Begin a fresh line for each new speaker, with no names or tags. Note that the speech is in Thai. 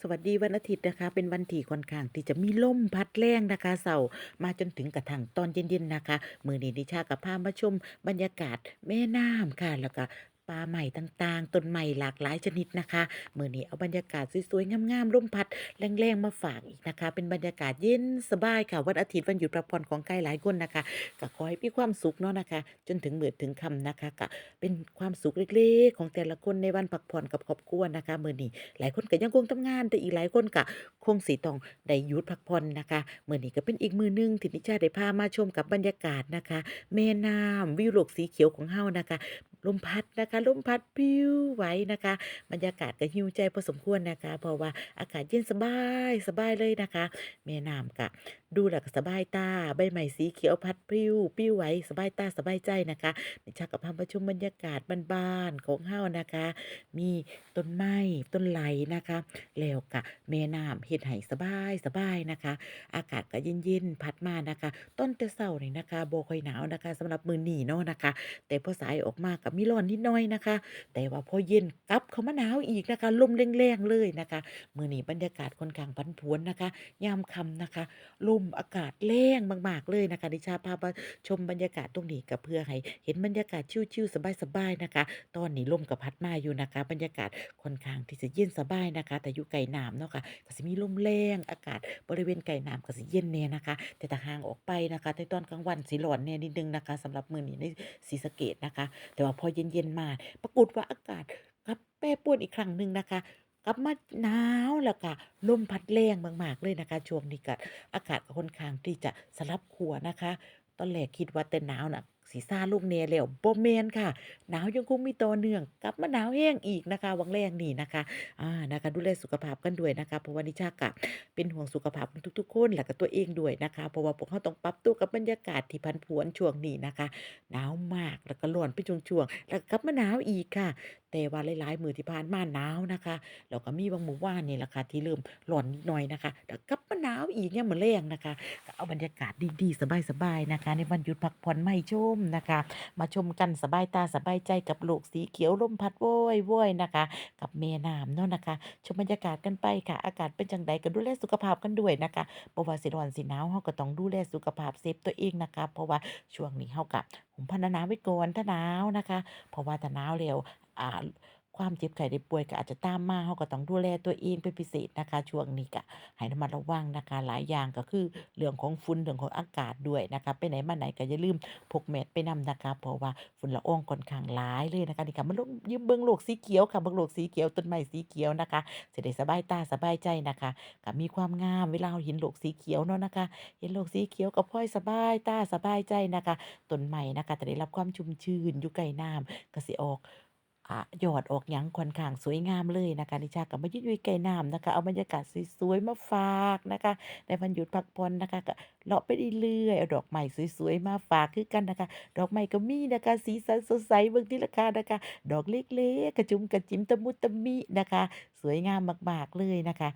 สวัสดีวันอาทิตย์นะคะ เป็นวันที่ค่อนข้างที่จะมีลมพัดแรงนะคะเสาร์มาจนถึงกระทั่งตอนเย็นๆนะคะ มือนี้นิชากับพามาชมบรรยากาศแม่น้ำค่ะแล้วก็ ป่าไม้ต่างๆ ต้นไม้หลากหลายชนิดนะคะเมื้อนี้เอาบรรยากาศสวยๆงามๆลมพัดแรงๆมาฝากอีกนะคะ เป็นบรรยากาศเย็นสบายค่ะวันอาทิตย์วันหยุดพักผ่อนของใครหลายคนนะคะก็ขอให้มีความสุขเนาะนะคะ จนถึงเมื้อถึงค่ำนะคะก็เป็นความสุขเล็กๆ ของแต่ละคนในวันพักผ่อนกับครอบครัวนะคะเมื้อนี้หลายคนก็ยังคงทำงานแต่อีกหลายคนก็คงสิต้องได้หยุดพักผ่อนนะคะเมื้อนี้ก็เป็นอีกมือหนึ่งที่นิชาได้พามาชมกับบรรยากาศนะคะแม่น้ำวิวโลกสีเขียวของเฮานะคะ ลมพัดนะคะ ลมพัดพิ้วไหวนะคะ บรรยากาศก็หิวใจพอสมควรนะคะ เพราะว่าอากาศเย็นสบายสบายเลยนะคะแม่น้ำกะดูแล้วก็สบายตาใบไม้สีเขียวพัดพริ้วปลิวไหวสบายตาสบายใจนะคะในิชาก็พามาชมบรรยากาศบ้านๆของเฮานะคะ มีต้นไม้ต้นไหลนะคะ แล้วก็แม่น้ำเฮ็ดให้สบายสบายนะคะ อากาศก็เย็นๆพัดมานะคะตอนแต่เช้านี่นะคะบค่อยหนาวนะคะสำหรับมื้อนี้เนาะนะคะ แต่พอสายออกมาก็มีร้อนนิดหน่อยนะคะ แต่ว่าพอเย็นกลับ เขามาหนาวอีกนะคะลมแรงๆเลยนะคะมื้อนี้บรรยากาศค่อนข้างผันผวนนะคะยามค่ำนะคะ ลมอากาศแรงมากๆเลยนะคะดิชาพามาชมบรรยากาศตรงนี้ก็เพื่อให้เห็นบรรยากาศชิลๆสบายๆนะคะ ตอนนี้ลมก็พัดมาอยู่นะคะ บรรยากาศค่อนข้างที่จะเย็นสบายนะคะ แต่อยู่ไกลน้ำเนาะค่ะก็สิมีลมแรงอากาศบริเวณไกลน้ำก็สิเย็นแน่นะคะ แต่ถ้าห่างออกไปนะคะในตอนกลางวันสิร้อนแน่นิดนึงนะคะสำหรับมือนี้ในศรีสะเกษนะคะ แต่ว่าพอเย็นๆมาปรากฏว่าอากาศ กับแปรปวนอีกครั้งหนึ่งนะคะกลับมาหนาวแล้วก็ลมพัดแรงมากๆเลยนะคะช่วงนี้ก็อากาศก็ค่อนข้างที่จะสลับขั้วนะคะ ตอนแรกคิดว่าแต่หนาวนะสิซาลงแหน่แล้วบ่แม่นค่ะ หนาวยังคงมีต่อเนื่องกลับมาหนาวแห้งอีกนะคะ วังแรงนี่นะคะอ่านะคะดูแลสุขภาพกันด้วยนะคะเพราะว่านิชากะเป็นห่วงสุขภาพของทุก ๆ คนแล้วก็ตัวเองด้วยนะคะ เพราะว่าพวกเราต้องปรับตัวกับบรรยากาศที่ผันผวนช่วงนี้นะคะ หนาวมากแล้วก็ร้อนเป็นช่วงๆแล้วก็กลับมาหนาวอีกค่ะแต่ว่าหลายๆมือที่ผ่านมาหนาวนะคะแล้วก็มีบางหมู่บ้านนี่แหละค่ะที่เริ่มร้อนนิดหน่อยนะคะแล้วกลับมาหนาวอีกเนี่ยามมื้อแลงนะคะก็เอาบรรยากาศดีๆ สบายๆนะคะ ในวันหยุดพักผ่อนไมาให้ชมนะคะ มาชมกันสบายตาสบายใจกับโลกสีเขียวลมพัดโว้ยๆนะคะ กับแม่น้ำเนาะนะคะ ชมบรรยากาศกันไปค่ะ อากาศเป็นจังใดก็ดูแลสุขภาพกันด้วยนะคะบ่ว่าสิร้อนสิหนาวเราก็ต้องดูแลสุขภาพเซฟตัวเองนะคะ เพราะว่าช่วงนี้เราก็ห่มผ้าหนาไว้ก่อนถ้าหนาวนะคะ เพราะว่าถ้าหนาวแล้ว อ่าความเจ็บไข้ได้ป่วยก็อาจจะตามมาเราก็ต้องดูแลตัวเองเป็นพิเศษนะคะ ช่วงนี้ก็ให้ระมัดระวังนะคะ หลายอย่างก็คือเรื่องของฝุ่นเรื่องของอากาศด้วยนะคะ ไปไหนมาไหนก็อย่าลืมพกแมสไปนำนะคะ เพราะว่าฝุ่นละอองค่อนข้างหลายเลยนะคะนี่ค่ะมาลงยืมเบิ่งโลกสีเขียวค่ะเบิ่งโลกสีเขียวต้นไม้สีเขียวนะคะสิได้สบายตาสบายใจนะคะก็มีความงามเวลาเราเห็นโลกสีเขียวเนาะนะคะ เห็นโลกสีเขียวก็พลอยสบายตาสบายใจนะคะต้นไม้นะคะจะได้รับความชุ่มชื้นอยู่ใกล้น้ำก็สิออก อ่ายอดออกหยังค่อนข้างสวยงามเลยนะคะนิชาก็มายืนอยุยไก่น้ำนะคะ เอาบรรยากาศสวยๆมาฝากนะคะ ในวันหยุดพักผ่อนนะคะก็เลาะไปเรื่อยๆเอาดอกไม้สวยๆมาฝากคือกันนะคะ ดอกไม้ก็มีนะคะ สีสันสดใสเบิ่งทีละค่ะนะคะ ดอกเล็กๆกระจุมกระจิมตะมุตะมินะคะ สวยงามมากๆเลยนะคะ